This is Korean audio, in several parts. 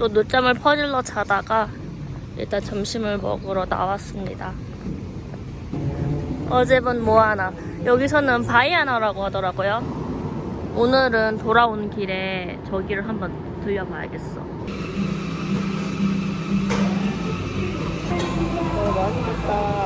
또 늦잠을 퍼질러 자다가 일단 점심을 먹으러 나왔습니다. 어제번 모아나 여기서는 바이아나라고 하더라고요. 오늘은 돌아오는 길에 저기를 한번 들려봐야겠어. 어, 맛있겠다.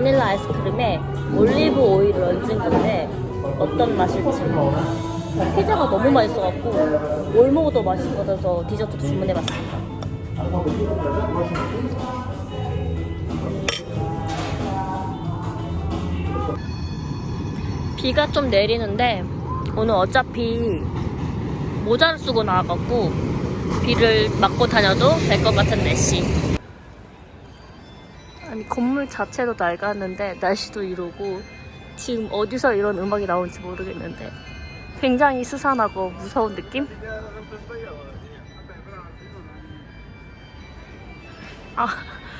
바닐라 아이스크림에 올리브 오일을 얹은 건데 어떤 맛일지. 피자가 너무 맛있어갖고 뭘 먹어도 맛있을 것 같아서 디저트도 주문해봤습니다. 비가 좀 내리는데 오늘 어차피 모자를 쓰고 나와갖고 비를 맞고 다녀도 될 것 같은 날씨 건물 자체도 낡았는데 날씨도 이러고 지금 어디서 이런 음악이 나오는지 모르겠는데 굉장히 스산하고 무서운 느낌? 아,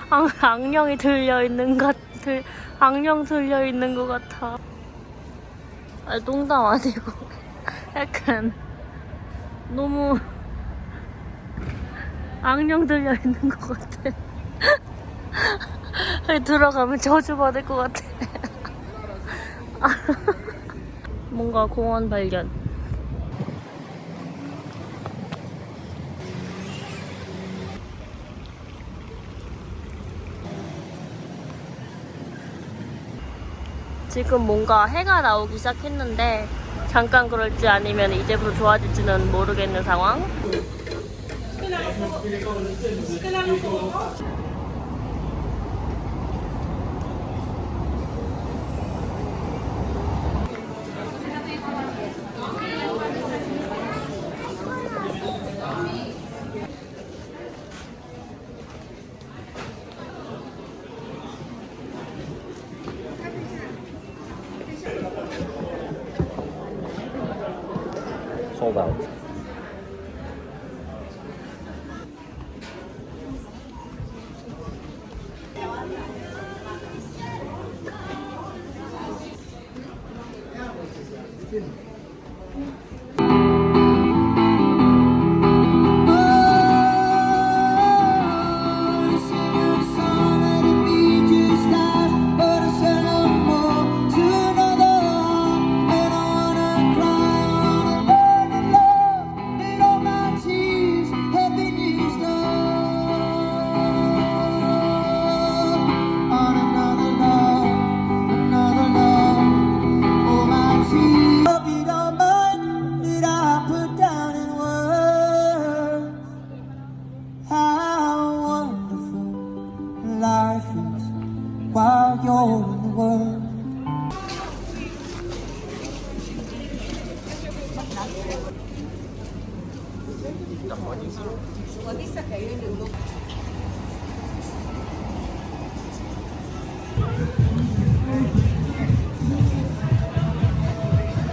악, 악령이 들려 있는 것 들, 악령 들려 있는 것 같아. 아, 농담 아니고 약간 너무 악령 들려 있는 것 같아. 들어가면 저주 받을 것 같아. 뭔가 공원 발견. 지금 뭔가 해가 나오기 시작했는데 잠깐 그럴지 아니면 이제부터 좋아질지는 모르겠는 상황. Sold out. While you're in the world.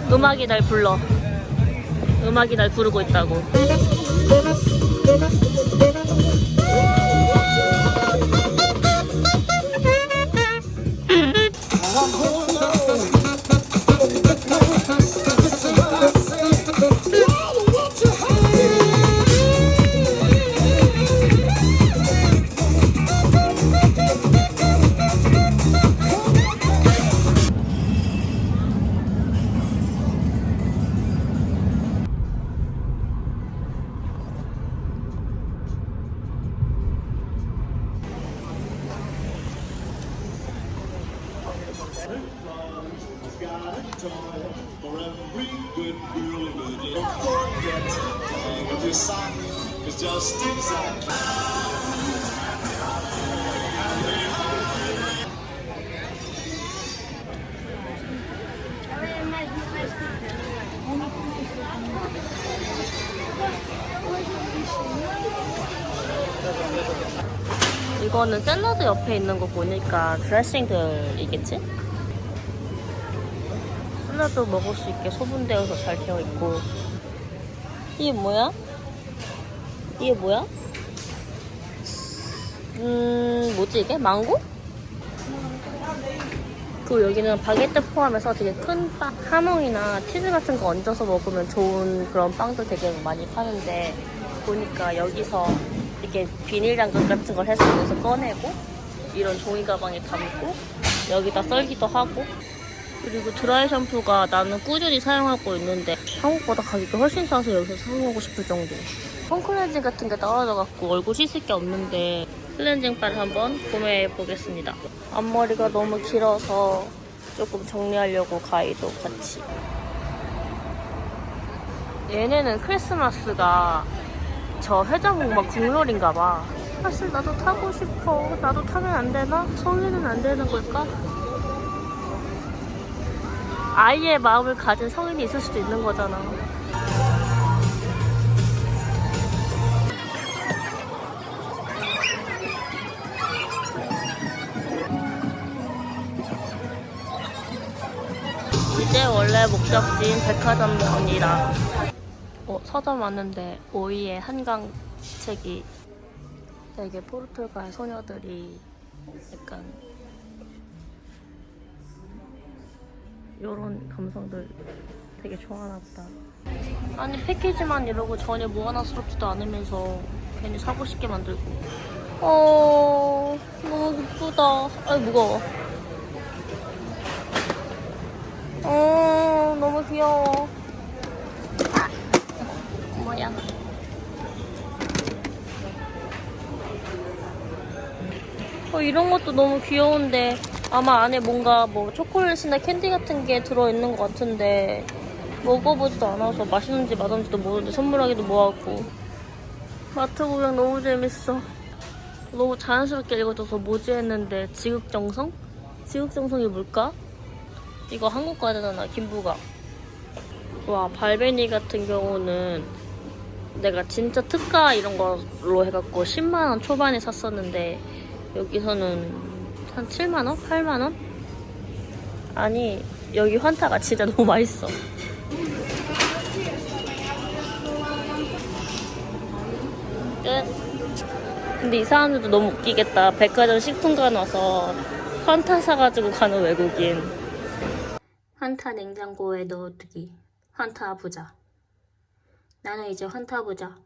음악이 날 불러. 음악이 날 부르고 있다고. 이거는 샐러드 옆에 있는 거 보니까 드레싱들이겠지? 샐러드 먹을 수 있게 소분되어서 잘 되어 있고 이게 뭐야? 이게 뭐야? 음 뭐지 이게? 망고? 그리고 여기는 바게트 포함해서 되게 큰 빵, 하몽이나 치즈 같은 거 얹어서 먹으면 좋은 그런 빵들 되게 많이 파는데 보니까 여기서 이렇게 비닐 장갑 같은 걸 해서 여기서 꺼내고 이런 종이 가방에 담고 여기다 썰기도 하고 그리고 드라이 샴푸가 나는 꾸준히 사용하고 있는데 한국보다 가격이 훨씬 싸서 여기서 사용하고 싶을 정도 홈클렌징 같은 게 떨어져갖고 얼굴 씻을 게 없는데 클렌징 바를 한번 구매해 보겠습니다. 앞머리가 너무 길어서 조금 정리하려고 가위도 같이. 얘네는 크리스마스가 저 회전목마 국룰인가 봐. 사실 나도 타고 싶어. 나도 타면 안 되나? 성인은 안 되는 걸까? 아이의 마음을 가진 성인이 있을 수도 있는 거잖아. 이제 원래 목적지인 백화점이라 어, 서점 왔는데 오이의 한강 책이 되게 포르투갈 소녀들이 약간 이런 감성들 되게 좋아하나 보다. 아니 패키지만 이러고 전혀 무한하스럽지도 않으면서 괜히 사고 싶게 만들고. 어 너무 예쁘다. 아 무거워. 어 너무 귀여워. 아, 뭐야? 어, 이런 것도 너무 귀여운데 아마 안에 뭔가 뭐 초콜릿이나 캔디 같은 게 들어있는 것 같은데 먹어보지도 않아서 맛있는지 맛없는지도 모르는데 선물하기도 뭐하고 마트 구경 너무 재밌어 너무 자연스럽게 읽어줘서 뭐지 했는데 지극정성? 지극정성이 뭘까? 이거 한국 과자잖아 김부가 와 발베니 같은 경우는 내가 진짜 특가 이런 걸로 해갖고 10만원 초반에 샀었는데 여기서는 한 7만원? 8만원? 아니 여기 환타가 진짜 너무 맛있어. 끝. 근데 이 사람들도 너무 웃기겠다. 백화점 식품관 와서 환타 사가지고 가는 외국인. 환타 냉장고에 넣어두기. 환타 부자. 나는 이제 환타 부자